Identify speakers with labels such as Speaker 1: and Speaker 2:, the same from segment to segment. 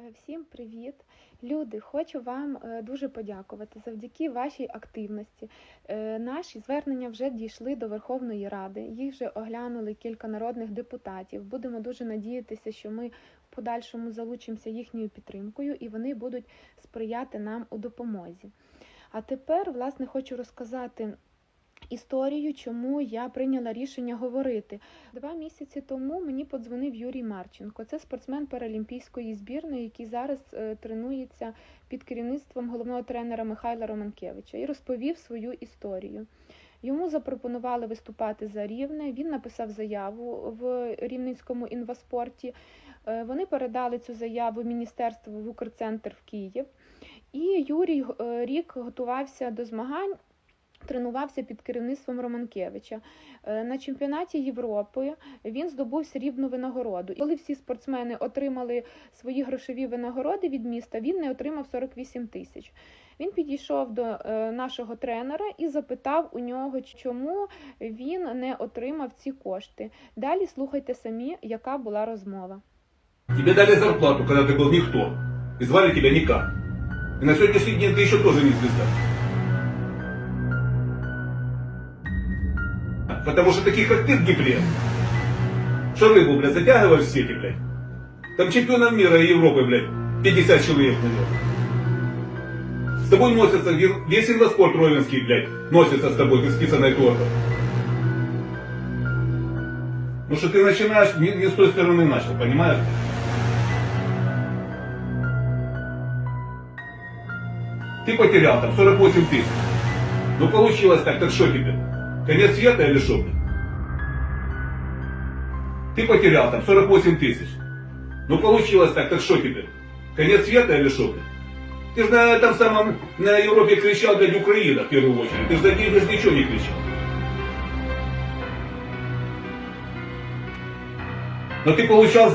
Speaker 1: Е, Всім привіт! Люди, хочу вам е, дуже подякувати. Завдяки вашій активності е, наші звернення вже дійшли до Верховної Ради. Їх вже оглянули кілька народних депутатів. Будемо дуже надіятися, що ми в подальшому залучимося їхньою підтримкою і вони будуть сприяти нам у допомозі. А тепер, власне, хочу розказати історію, чому я прийняла рішення говорити. Два місяці тому мені подзвонив Юрій Марченко. Це спортсмен паралімпійської збірної, який зараз е, тренується під керівництвом головного тренера Михайла Романкевича, і розповів свою історію. Йому запропонували виступати за рівне. Він написав заяву в Рівненському інваспорті. Е, Вони передали цю заяву міністерству в Укрцентр в Київ. І Юрій е, рік готувався до змагань. Тренувався під керівництвом Романкевича. Е, На чемпіонаті Європи він здобув срібну винагороду. І коли всі спортсмени отримали свої грошові винагороди від міста, він не отримав 48 тисяч. Він підійшов до е, нашого тренера і запитав у нього, чому він не отримав ці кошти. Далі слухайте самі, яка була розмова.
Speaker 2: Тебе дали зарплату, когда ты был никто. И звали тебя никак. И на сегодняшний день ты еще тоже не звезда. Потому что таких, как ты в Днепре, что рыбу, блядь, затягиваешь в сети, блядь. Там чемпионов мира и Европы, блядь, 50 человек, наверное. С тобой носятся, весь инваспорт Ровенский, блядь, носится с тобой, ты списанной торта. Ну что ты начинаешь, не, не с той стороны начал, понимаешь? Ты потерял там 48 тысяч. Ну получилось так, так что тебе? Конец света или что? Ты потерял там 48 тысяч. Ну получилось так, так что тебе? Конец света или что? Ты же на этом самом, на Европе кричал, блядь, Украина в первую очередь. Ты же за деньги ничего не кричал. Но ты получал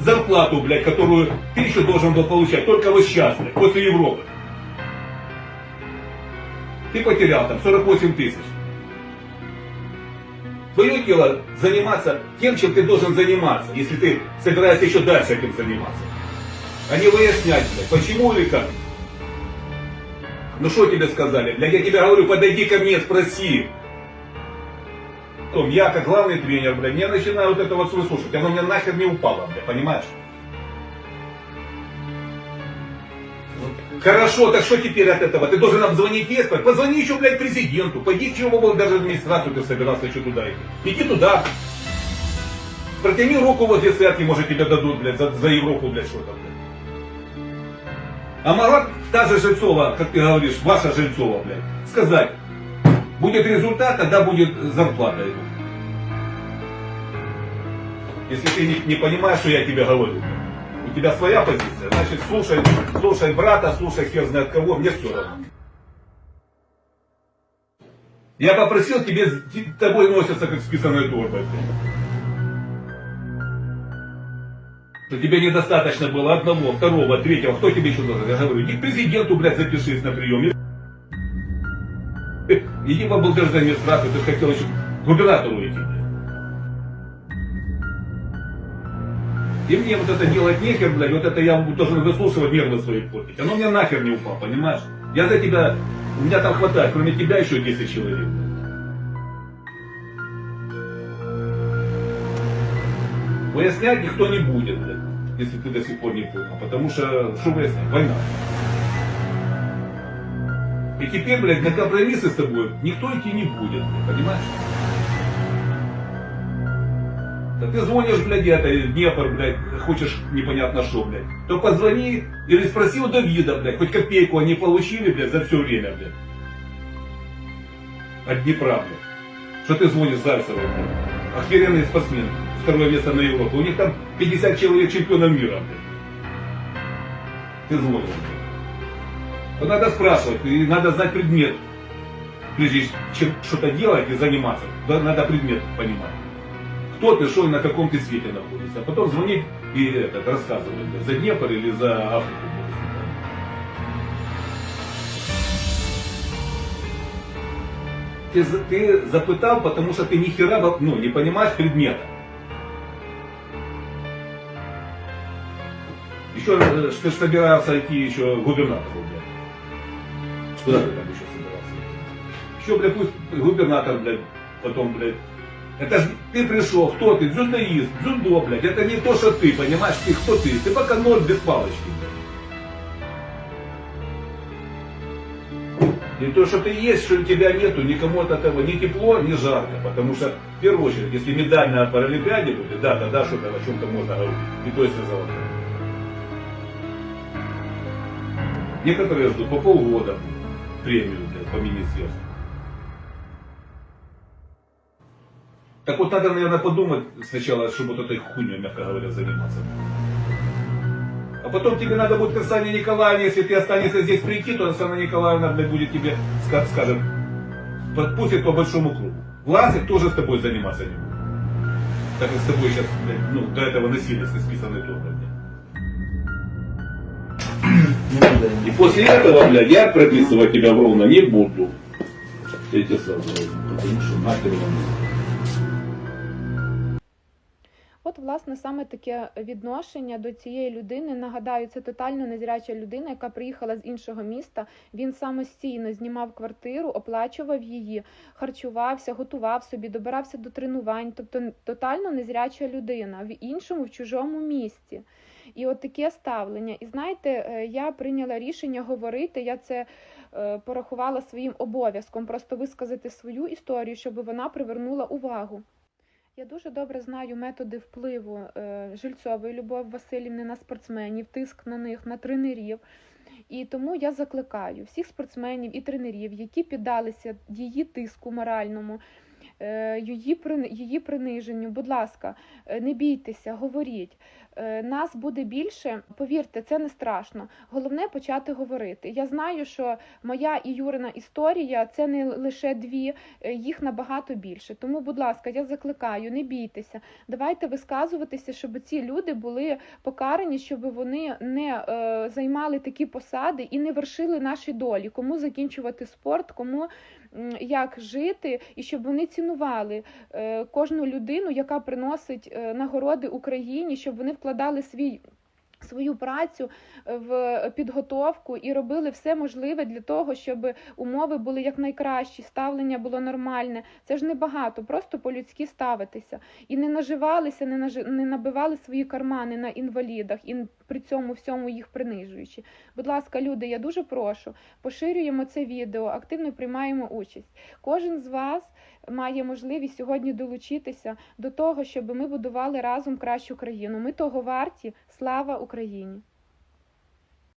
Speaker 2: зарплату, блядь, которую ты еще должен был получать только вот сейчас, блядь, после Европы. Ты потерял там 48 тысяч. Твое дело заниматься тем, чем ты должен заниматься, если ты собираешься еще дальше этим заниматься. А не выяснять, блядь, почему или как. Ну что тебе сказали? Блядь, я тебе говорю, подойди ко мне, спроси. Том, я как главный тренер, блядь, я начинаю вот это вот слушать, оно мне нахер не упало, блядь, понимаешь? Хорошо, так что теперь от этого? Ты должен обзвонить Веспер? Позвони еще, блядь, президенту. Пойди к чему даже администрацию ты собирался еще туда идти. Иди туда. Протяни руку возле святки, может тебе дадут, блядь, за, за Европу, блядь, что-то, блядь. А могла та же Жильцова, как ты говоришь, ваша Жильцова, блядь, сказать, будет результат, тогда будет зарплата. Если ты не, не понимаешь, что я тебе говорю, блядь. У тебя своя позиция, значит, слушай, слушай брата, слушай хер знает кого, мне все равно. Я попросил тебе, с тобой носятся как с писаной торбой, блядь. Что тебе недостаточно было одного, второго, третьего, кто тебе еще должен? Я говорю, иди к президенту, блядь, запишись на прием. Иди в облдержную администрацию, ты хотел еще губернатору идти, И мне вот это делать нехер, блядь, вот это я должен выслушивать нервы свои портить. Оно мне нахер не упало, понимаешь? Я за тебя, у меня там хватает, кроме тебя еще 10 человек. Выяснять никто не будет, блядь, если ты до сих пор не понял. Потому что, что выяснять? Война. И теперь, блядь, на компромиссы с тобой никто идти не будет, блядь, понимаешь? Ты звонишь, блядь, это, Днепр, блядь, хочешь непонятно что, блядь. То позвони или спроси у Давида, блядь, хоть копейку они получили, блядь, за все время, блядь. От Днепра, блядь. Что ты звонишь Зайцеву, блядь? Охеренный спортсмен, второе место на Европу. У них там 50 человек чемпионов мира, блядь. Ты звонишь, блядь. Вот надо спрашивать, и надо знать предмет. Прежде чем что-то делать и заниматься, надо предмет понимать кто ты, что и на каком ты свете находишься. А потом звонить и этот, рассказывать, блядь, за Днепр или за Африку. Ты, ты запытал, потому что ты ни хера ну, не понимаешь предмета. Еще Еще э, что ж собирался идти еще губернатору, блядь. Куда ты там еще собирался? Еще, блядь, пусть губернатор, блядь, потом, блядь. Это ж ты пришел, кто ты? Дзюдоист, дзюдо, блядь. Это не то, что ты, понимаешь? Ты кто ты? Ты пока ноль без палочки. И то, что ты есть, что тебя нету, никому от этого ни тепло, ни жарко. Потому что, в первую очередь, если медаль на Паралимпиаде будет, да, тогда что-то о чем-то можно говорить. И то если золотая. Некоторые ждут по полгода премию блядь, по министерству. Так вот надо, наверное, подумать сначала, чтобы вот этой хуйней, мягко говоря, заниматься. А потом тебе надо будет к Оксане Николаевне, если ты останешься здесь прийти, то Оксана Николаевна будет тебе, ска- скажем, подпустит по большому кругу. Власик тоже с тобой заниматься не будет. Так как с тобой сейчас, ну, до этого насильно списанный тоже, блядь. И после этого, блядь, я прописывать тебя в ровно не буду. Я тебе сразу потому что нахер вам
Speaker 1: От, власне, саме таке відношення до цієї людини. Нагадаю, це тотально незряча людина, яка приїхала з іншого міста. Він самостійно знімав квартиру, оплачував її, харчувався, готував собі, добирався до тренувань. Тобто тотально незряча людина в іншому, в чужому місті. І от таке ставлення. І знаєте, е, я прийняла рішення говорити. Я це е, порахувала своїм обов'язком, просто висказати свою історію, щоб вона привернула увагу. Я дуже добре знаю методи впливу е, Жильцової Любов Васильівни на спортсменів, тиск на них, на тренерів. І тому я закликаю всіх спортсменів і тренерів, які піддалися її тиску моральному, е, її, прини- її приниженню. Будь ласка, е, не бійтеся, говоріть. Е, Нас буде більше, повірте, це не страшно. Головне почати говорити. Я знаю, що моя і Юрина історія це не лише дві, е, їх набагато більше. Тому, будь ласка, я закликаю, не бійтеся. Давайте висказуватися, щоб ці люди були покарані, щоб вони не е, займали такі посади і не вершили наші долі. Кому закінчувати спорт, кому як жити, і щоб вони цінували е, кожну людину, яка приносить е, нагороди Україні, щоб вони вкладали свій. Свою працю е, в підготовку і робили все можливе для того, щоб умови були якнайкращі, ставлення було нормальне. Це ж не багато, просто по-людськи ставитися. І не наживалися, не, нажи... не набивали свої кармани на інвалідах і при цьому всьому їх принижуючи. Будь ласка, люди, я дуже прошу, поширюємо це відео, активно приймаємо участь. Кожен з вас має можливість сьогодні долучитися до того, щоб ми будували разом кращу країну. Ми того варті. Слава Україні!